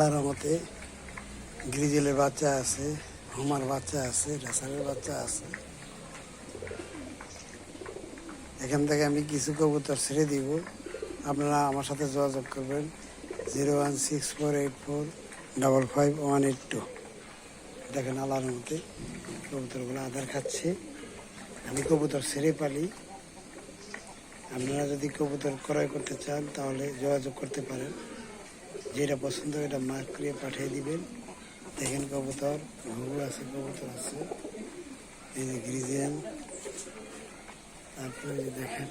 মধ্যে গ্রিজেলের বাচ্চা আছে, হোমার বাচ্চা আছে রেসারের বাচ্চা আছে। এখান থেকে আমি কিছু কবুতর ছেড়ে দিব। আপনারা আমার সাথে যোগাযোগ করবেন। Zero one six four eight four double five one eight two. দেখেন আলার মধ্যে কবুতরগুলো আধার খাচ্ছে। আমি কবুতর ছেড়ে পালি। আপনারা যদি কবুতর ক্রয় করতে চান, তাহলে যোগাযোগ করতে পারেন। যেটা পছন্দ এটা মার্ক করে পাঠিয়ে দিবেন। দেখেন কবুতর ঘুঘু আছে, কবুতর আছে। এই যে গ্রিজেন তারপরে দেখেন